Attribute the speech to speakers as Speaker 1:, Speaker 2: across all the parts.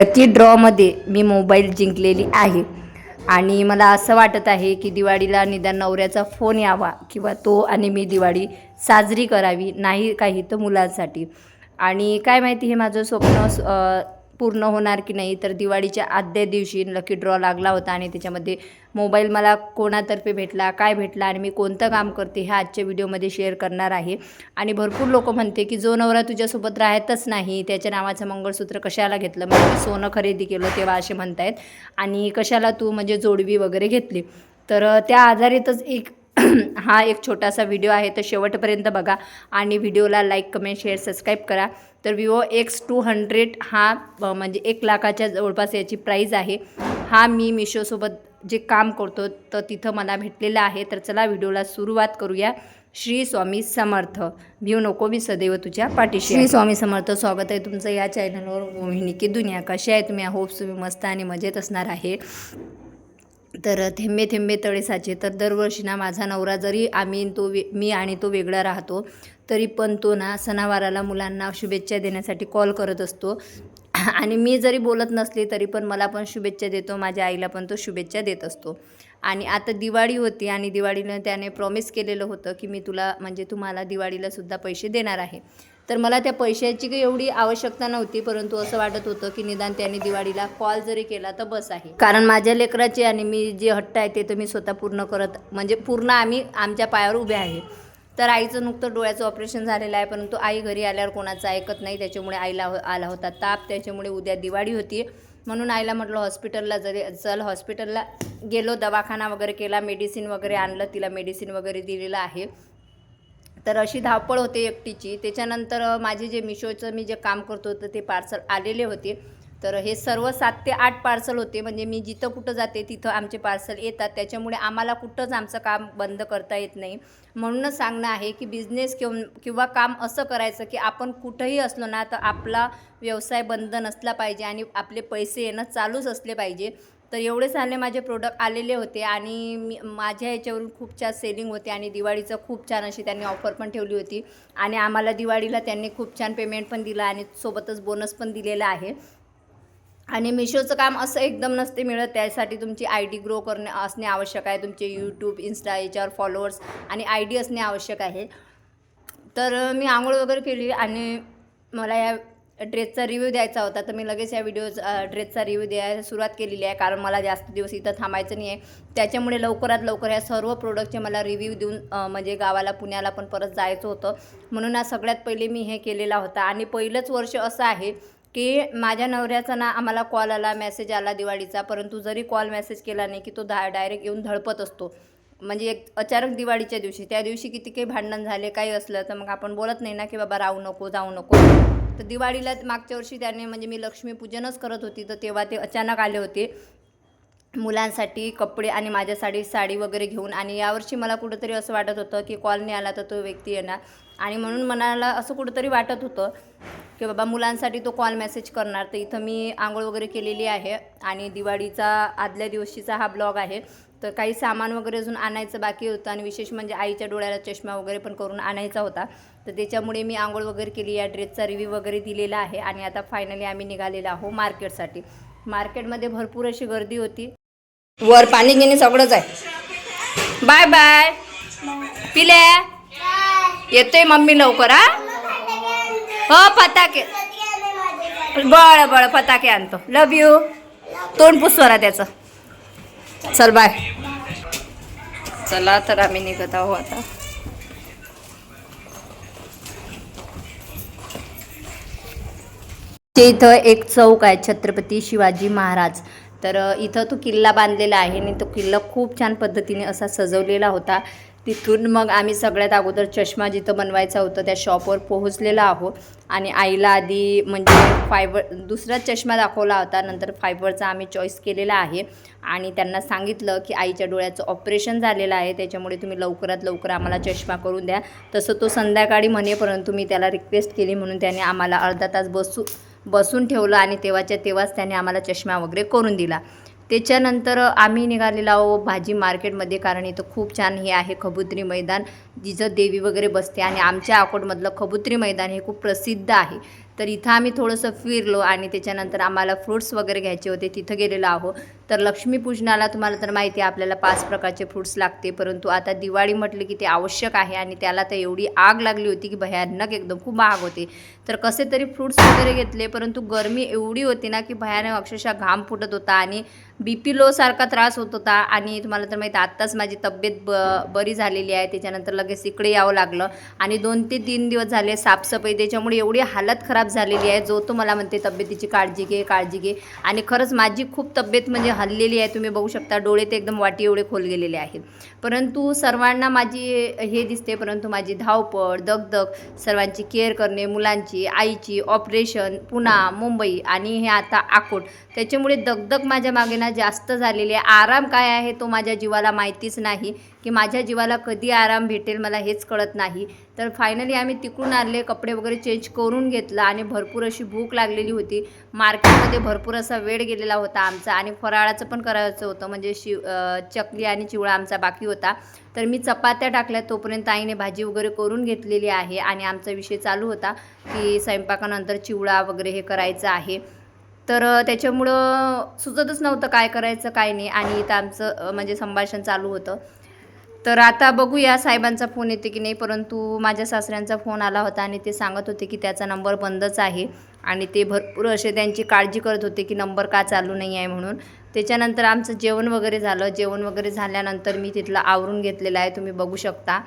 Speaker 1: Lucky ड्रॉमध्ये मी mobile जिंकलेली आहे. आणि मला असं वाटत आहे की दिवाळीला निदान नवऱ्याचा फोन यावा किंवा तो आणि मी दिवाळी साजरी करावी नाही काही तर मुलांसाठी. आणि काय माहिती हे माझं स्वप्न पूर्ण होणार की नाही? तर दिवाळीच्या आदल्या दिवशी लकी ड्रॉ लागला होता आणि त्याच्यामध्ये मोबाईल मला कोणातर्फे भेटला काय भेटला आणि मी कोणतं काम करते हे आजच्या व्हिडिओमध्ये शेअर करणार आहे. आणि भरपूर लोक म्हणते की जो नवरा तुझ्यासोबत राहतच नाही त्याच्या नावाचं मंगळसूत्र कशाला घेतलं? म्हणजे मी सोनं खरेदी केलं तेव्हा असे म्हणतायत. आणि कशाला तू म्हणजे जोडवी वगैरे घेतली? तर त्या आधारितच एक हा एक छोटासा व्हिडिओ आहे तर शेवटपर्यंत बघा. आणि व्हिडिओला लाईक कमेंट शेअर सबस्क्राईब करा. तर विवो एक्स टू हंड्रेड हा म्हणजे एक लाखाच्या जवळपास याची प्राईज आहे. हा मी मिशोसोबत जे काम करतो तर तिथं मला भेटलेलं आहे. तर चला व्हिडिओला सुरुवात करूया. श्री स्वामी समर्थ. भिऊ नको मी सदैव तुझ्या पाठीशी श्री स्वामी समर्थ स्वागत आहे तुमचं या चॅनलवर मोहिनी की दुनिया कशी आहे तुम्ही? होप्स तुम्ही मस्त आणि मजेत असणार आहे. तर थेंबे थेंबे तळे साचे. तर दरवर्षी ना माझा नवरा जरी आम्ही तो वे मी आणि तो वेगळा राहतो तरी पण तो ना सणावाराला मुलांना शुभेच्छा देण्यासाठी कॉल करत असतो. आणि मी जरी बोलत नसली तरी पण मला पण शुभेच्छा देतो माझ्या आईला पण तो शुभेच्छा देत असतो. आणि आता दिवाळी होती आणि दिवाळीनं त्याने प्रॉमिस केलेलं होतं की मी तुला म्हणजे तुम्हाला दिवाळीला सुद्धा पैसे देणार आहे. तर मला त्या पैशाची काही एवढी आवश्यकता नव्हती परंतु असं वाटत होतं की निदान त्याने दिवाळीला कॉल जरी केला तर बस आहे. कारण माझ्या लेकराचे आणि मी जे हट्ट आहे ते तर मी स्वतः पूर्ण करत म्हणजे पूर्ण आम्ही आमच्या पायावर उभे आहे. तर आईचं नुकतं डोळ्याचं ऑपरेशन झालेलं आहे परंतु आई घरी आल्यावर कोणाचं ऐकत नाही त्याच्यामुळे आईला हो- आला होता ताप त्याच्यामुळे उद्या दिवाळी होती. म्हणून आईला म्हटलं हॉस्पिटलला जरी चल हॉस्पिटलला गेलो दवाखाना वगैरे केला मेडिसिन वगैरे आणलं तिला मेडिसिन वगैरे दिलेलं आहे. तर अशी धावपळ होते एकटीची. त्याच्यानंतर माझे जे मिशोचं मी जे काम करतो होतं ते पार्सल आलेले होते. तर हे सर्व सात ते आठ पार्सल होते. म्हणजे मी जिथं कुठं जाते तिथं आमचे पार्सल येतात. त्याच्यामुळे आम्हाला कुठंच आमचं काम बंद करता येत नाही. म्हणूनच सांगणं आहे की बिझनेस किंवा किंवा काम असं करायचं की आपण कुठंही असलो ना तर आपला व्यवसाय बंद नसला पाहिजे आणि आपले पैसे येणं चालूच असले पाहिजे. तर एवढे सारे माझे प्रोडक्ट आलेले होते आणि मी माझ्या याच्यावरून खूप छान सेलिंग होते आणि दिवाळीचं खूप छान अशी त्यांनी ऑफर पण ठेवली होती. आणि आम्हाला दिवाळीला त्यांनी खूप छान पेमेंट पण दिलं आणि सोबतच बोनस पण दिलेला आहे. आणि मिशोचं काम असं एकदम नसते मिळत त्यासाठी तुमची आय डी ग्रो करणे असणे आवश्यक आहे. तुमचे यूट्यूब इन्स्टा याच्यावर फॉलोअर्स आणि आय डी असणे आवश्यक आहे. तर मी आंघोळ वगैरे केली आणि मला या ड्रेसचा रिव्ह्यू द्यायचा होता तर मी लगेच या व्हिडिओ ड्रेसचा रिव्ह्यू द्यायला सुरुवात केलेली आहे. कारण मला जास्त दिवस इथं थांबायचं नाही आहे त्याच्यामुळे लवकरात लवकर या सर्व प्रोडक्टचे मला रिव्ह्यू देऊन म्हणजे गावाला पुण्याला पण परत जायचं होतं. म्हणून आज सगळ्यात पहिले मी हे केलेला होता. आणि पहिलंच वर्ष असं आहे की माझ्या नवऱ्याचा ना आम्हाला कॉल आला मेसेज आला दिवाळीचा. परंतु जरी कॉल मेसेज केला नाही की तो धा डायरेक्ट येऊन धडपत असतो. म्हणजे एक अचानक दिवाळीच्या दिवशी. त्या दिवशी किती काही भांडण झाले काही असलं तर मग आपण बोलत नाही ना की बाबा राहू नको जाऊ नको. तर दिवाळीला मागच्या वर्षी त्याने म्हणजे मी लक्ष्मीपूजनच करत होती तर तेव्हा ते अचानक आले होते. मुलांसाठी कपडे आणि माझ्यासाठी साडी वगैरे घेऊन. आणि यावर्षी मला कुठंतरी असं वाटत होतं की कॉल नाही आला तर तो व्यक्ती येणार. आणि म्हणून मनाला असं कुठंतरी वाटत होतं की बाबा मुलांसाठी तो कॉल मेसेज करणार. तर इथं मी आंघोळ वगैरे केलेली आहे. आणि दिवाळीचा आदल्या दिवशीचा हा ब्लॉग आहे. तर काही सामान वगैरे अजून आणायचं बाकी होतं आणि विशेष म्हणजे आईच्या डोळ्याला चष्मा वगैरे पण करून आणायचा होता. तर त्याच्यामुळे मी आंघोळ वगैरे केली या ड्रेसचा रिव्ह्यू वगैरे दिलेला आहे आणि आता फायनली आम्ही निघालेलो आहो मार्केटसाठी. मार्केटमध्ये भरपूर अशी गर्दी होती. वर पाणी घेणे सगळंच आहे. बाय बाय पिल्या येतोय मम्मी लवकर हा? हो पताके बळ बळ पताके आणतो. लव यू तोंड पुसवरा त्याचं. चल बाय चला तर आम्ही निघत आहो आता. ते इथं एक चौक आहे छत्रपती शिवाजी महाराज. तर इथं तो किल्ला बांधलेला आहे आणि तो किल्ला खूप छान पद्धतीने असा सजवलेला होता. तिथून मग आम्ही सगळ्यात अगोदर चष्मा जिथं बनवायचा होता त्या शॉपवर पोहोचलेला आहोत. आणि आईला आधी म्हणजे फायबर दुसरा चष्मा दाखवला होता. नंतर फायबरचा आम्ही चॉईस केलेला आहे. आणि त्यांना सांगितलं की आईच्या डोळ्याचं ऑपरेशन झालेलं आहे. त्याच्यामुळे तुम्ही लवकरात लवकर आम्हाला चष्मा करून द्या. तसं तो संध्याकाळी म्हणे परंतु मी त्याला रिक्वेस्ट केली. म्हणून त्याने आम्हाला अर्धा तास बसू बसून ठेवलं आणि तेव्हाच्या तेव्हाच त्याने आम्हाला चष्मा वगैरे करून दिला. त्याच्यानंतर आम्ही निघालेलो आहो भाजी मार्केटमध्ये कारण इथं खूप छान हे आहे खबुत्री मैदान जिथं देवी वगैरे बसते आणि आमच्या अकोटमधलं खबुत्री मैदान हे खूप प्रसिद्ध आहे. तर इथं आम्ही थोडंसं फिरलो आणि त्याच्यानंतर आम्हाला फ्रूट्स वगैरे घ्यायचे होते तिथं गेलेलो आहो. तर लक्ष्मीपूजनाला तुम्हाला तर माहिती आहे आपल्याला पाच प्रकारचे फ्रूट्स लागते. परंतु आता दिवाळी म्हटलं की ते आवश्यक आहे आणि त्याला तर एवढी आग लागली होती की भयानक एकदम खूप महाग होते. तर कसे तरी फ्रूट्स वगैरे घेतले परंतु गरमी एवढी होती ना की भयानक अक्षरशः घाम फुटत होता आणि बी पी लोसारखा त्रास होत होता आणि तुम्हाला तर माहीत आत्ताच माझी तब्येत ब बरी झालेली आहे. त्याच्यानंतर लगेच इकडे यावं लागलं आणि दोन ते तीन दिवस झाले साफसफाई. त्याच्यामुळे एवढी हालत खराब झालेली आहे. जो तो मला म्हणते तब्येतीची काळजी घे काळजी घे. आणि खरंच माझी खूप तब्येत म्हणजे हललेली आहे. तुम्ही बघू शकता डोळे ते एकदम वाटी एवढे खोल गेलेले आहेत. परंतु सर्वांना माझी हे दिसते परंतु माझी धावपळ दगदग सर्वांची केअर करणे मुलांची आईची ऑपरेशन पुणा मुंबई आणि हे आता आकोट त्याच्यामुळे दगदग माझ्या मागे ना जास्त झालेली आहे. आराम काय आहे तो माझ्या जीवाला माहितीच नाही की माझ्या जीवाला कधी आराम भेटेल मला हेच कळत नाही. तर फायनली आम्ही तिकडून आणले कपडे वगैरे चेंज करून घेतलं आणि भरपूर अशी भूक लागलेली होती. मार्केटमध्ये भरपूर असा वेळ गेलेला होता आमचा आणि फराळाचं पण करायचं होतं. म्हणजे शिव चकली आणि चिवळा आमचा बाकी होता. तर मी चपात्या टाकल्या तोपर्यंत आईने भाजी वगैरे करून घेतलेली आहे आणि आमचा विषय चालू होता की स्वयंपाकानंतर चिवडा वगैरे हे करायचं आहे. तर त्याच्यामुळं सुचतच नव्हतं काय करायचं काय नाही. आणि इथं आमचं म्हणजे संभाषण चालू होतं. तर आता बघूया साहेबांचा फोन येते की नाही परंतु माझ्या सासऱ्यांचा फोन आला होता आणि ते सांगत होते की त्याचा नंबर बंदच आहे. आणि ते भरपूर असे त्यांची काळजी करत होते की नंबर का चालू नाही आहे म्हणून. त्याच्यानंतर आमचं जेवण वगैरे झालं. जेवण वगैरे झाल्यानंतर मी तिथलं आवरून घेतलेलं आहे. तुम्ही बघू शकता.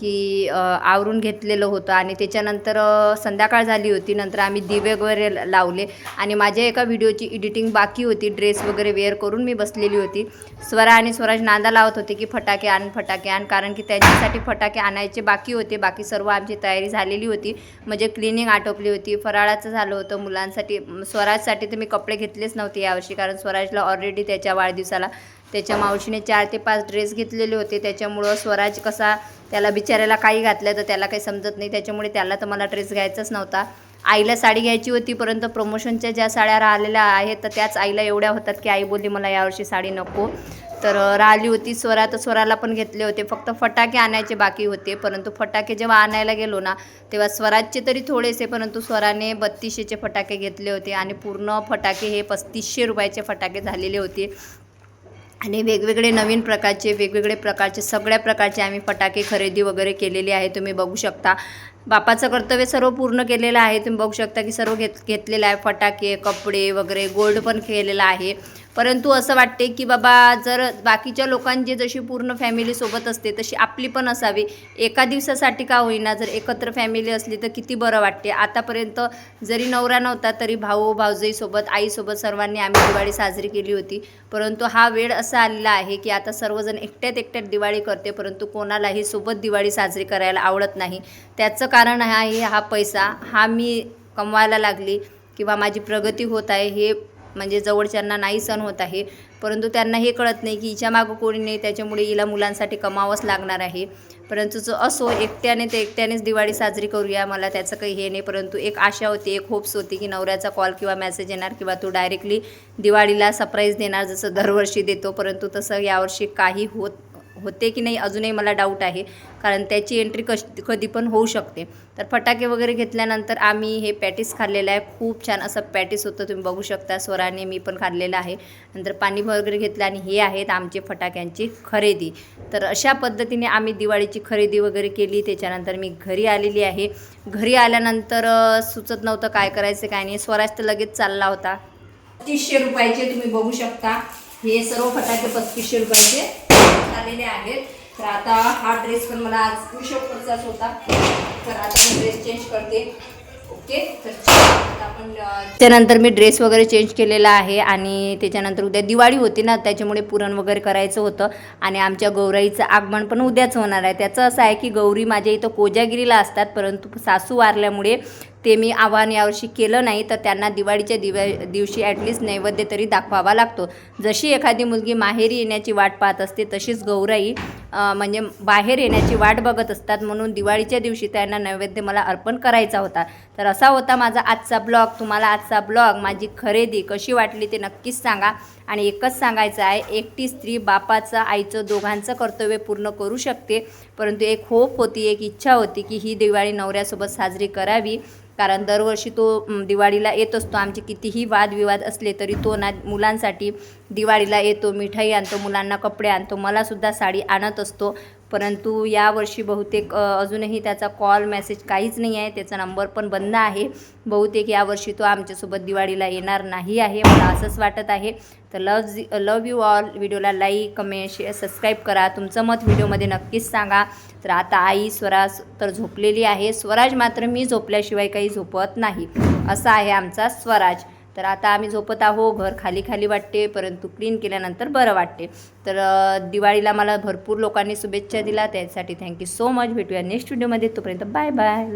Speaker 1: की आवरून घेतलेलं होतं आणि त्याच्यानंतर संध्याकाळ झाली होती. नंतर आम्ही दिवे वगैरे लावले आणि माझ्या एका व्हिडिओची एडिटिंग बाकी होती. ड्रेस वगैरे वेअर करून मी बसलेली होती. स्वरा आणि स्वराज नांदा लावत होते की फटाके आण फटाके आण. कारण की त्यांच्यासाठी फटाके आणायचे बाकी होते. बाकी सर्व आमची तयारी झालेली होती. म्हणजे क्लिनिंग आटोपली होती. फराळाचं झालं होतं मुलांसाठी. स्वराजसाठी तर मी कपडे घेतलेच नव्हते यावर्षी. कारण स्वराजला ऑलरेडी त्याच्या वाढदिवसाला त्याच्या मावशीने चार ते पाच ड्रेस घेतलेले होते. त्याच्यामुळं स्वराज कसा त्याला बिचाऱ्याला काही घातलं तर त्याला काही समजत नाही. त्याच्यामुळे त्याला तर मला ड्रेस घ्यायचाच नव्हता. आईला साडी घ्यायची होती परंतु प्रमोशनच्या ज्या साड्या राहिलेल्या आहेत तर त्याच आईला एवढ्या होतात की आई बोलली मला यावर्षी साडी नको. तर राहिली होती स्वरा तर स्वराला पण घेतले होते. फक्त फटाके आणायचे बाकी होते. परंतु फटाके जेव्हा आणायला गेलो ना तेव्हा स्वराजचे तरी थोडेसे परंतु स्वराने बत्तीसशेचे फटाके घेतले होते. आणि पूर्ण फटाके हे पस्तीसशे रुपयाचे फटाके झालेले होते. आणि वेगवेगळे नवीन प्रकारचे वेगवेगळे प्रकारचे सगळ्या प्रकारचे आम्ही फटाके खरेदी वगैरे केलेले आहे तुम्ही बघू शकता. बापाचं कर्तव्य सर्व पूर्ण केलेलं आहे तुम्ही बघू शकता की सर्व घेत घेतलेलं आहे फटाके कपडे वगैरे गोल्ड पण केलेलं आहे. परंतु असं वाटते की बाबा जर बाकीच्या लोकांची जशी पूर्ण फॅमिलीसोबत असते तशी आपली पण असावी. एका दिवसासाठी का होईना जर एकत्र फॅमिली असली तर किती बरं वाटते. आतापर्यंत जरी नवरा नव्हता तरी भाऊ भाऊजाईसोबत आईसोबत सर्वांनी आम्ही दिवाळी साजरी केली होती. परंतु हा वेळ असा आलेला आहे की आता सर्वजण एकट्यात एकट्यात दिवाळी करते परंतु कोणालाही सोबत दिवाळी साजरी करायला आवडत नाही. त्याचं कारण आहे हा पैसा. हा मी कमवायला लागली किंवा माझी प्रगती होत आहे हे म्हणजे जवळच्यांना नाही सण होत आहे. परंतु त्यांना हे कळत नाही की हिच्या मागं कोणी नाही त्याच्यामुळे हिला मुलांसाठी कमावंच लागणार आहे. परंतु जो असो एकट्याने ते एकट्यानेच दिवाळी साजरी करूया मला त्याचं काही हे नाही. परंतु एक आशा होती एक होप्स होती की नवऱ्याचा कॉल किंवा मेसेज येणार किंवा तो डायरेक्टली दिवाळीला सरप्राईज देणार जसं दरवर्षी देतो. परंतु तसं यावर्षी काही होत होते की नाही अजूनही मला डाऊट आहे. कारण त्याची एंट्री कश कधी पण होऊ शकते. तर फटाके वगैरे घेतल्यानंतर आम्ही हे पॅटीस खाल्लेलं आहे. खूप छान असं पॅटीस होतं. तुम्ही बघू शकता स्वराने मी पण खाल्लेलं आहे. नंतर पाणी वगैरे घेतलं आणि हे आहेत आमचे फटाक्यांची खरेदी. तर अशा पद्धतीने आम्ही दिवाळीची खरेदी वगैरे केली. त्याच्यानंतर मी घरी आलेली आहे. घरी आल्यानंतर सुचत नव्हतं काय करायचं काय नाही. स्वराज तर लगेच चालला होता. पस्तीसशे रुपयाचे तुम्ही बघू शकता. हे सर्व फटाके पस्तीसशे रुपयाचे आलेले आहेत. तर आता हा ड्रेस पण मला आज उशोपचाच होता. तर आता मी ड्रेस चेंज करते. ओके त्यानंतर मी ड्रेस वगैरे चेंज केलेला आहे आणि त्याच्यानंतर उद्या दिवाळी होती ना त्याच्यामुळे पुरण वगैरे करायचं होतं. आणि आमच्या गौराईचं आगमन पण उद्याच होणार आहे. त्याचं असं आहे की गौरी माझ्या इथं कोजागिरीला असतात परंतु सासू वारल्यामुळे ते मी आव्हान यावर्षी केलं नाही. तर त्यांना दिवाळीच्या दिव्या दिवशी ॲटलिस्ट नैवेद्य तरी दाखवावा लागतो. जशी एखादी मुलगी माहेरी येण्याची वाट पाहत असते तशीच गौराई म्हणजे बाहेर येण्याची वाट बघत असतात. म्हणून दिवाळीच्या दिवशी त्यांना नैवेद्य मला अर्पण करायचा होता. तर असा होता माझा आजचा ब्लॉग तुम्हाला आजचा ब्लॉग माझी खरेदी कशी वाटली ते नक्कीच सांगा. आणि एकच सांगायचं आहे एकटी स्त्री बापाचं आईचं दोघांचं कर्तव्य पूर्ण करू शकते. परंतु एक होप होती एक इच्छा होती की ही दिवाळी नवऱ्यासोबत साजरी करावी. कारण दरवर्षी तो दिवाळीला येत असतो. आमचे कितीही वादविवाद असले तरी तो ना मुलांसाठी दिवाळीला येतो मिठाई आणतो मुलांना कपडे आणतो मलासुद्धा साडी आणत असतो. परंतु यावर्षी बहुतेक अजूनही त्याचा कॉल मेसेज काहीच नाही आहे. त्याचा नंबर पण बंद आहे. बहुतेक यावर्षी तो आमच्यासोबत दिवाळीला येणार नाही आहे. मला असंच वाटत आहे. तर लव लव यू ऑल. व्हिडिओला लाईक कमेंट शेअर सबस्क्राईब करा. तुमचं मत व्हिडिओमध्ये नक्कीच सांगा. तर आता आई स्वराज तर झोपलेली आहे. स्वराज मात्र मी झोपल्याशिवाय काही झोपत नाही. असा आहे आमचा स्वराज. तर आता आम्ही झोपत आहो घर खाली खाली वाटते परंतु क्लीन केल्यानंतर बरं वाटते. तर दिवाळीला मला भरपूर लोकांनी शुभेच्छा दिल्या त्यासाठी थँक्यू सो मच भेटूया नेक्स्ट व्हिडिओमध्ये तोपर्यंत बाय बाय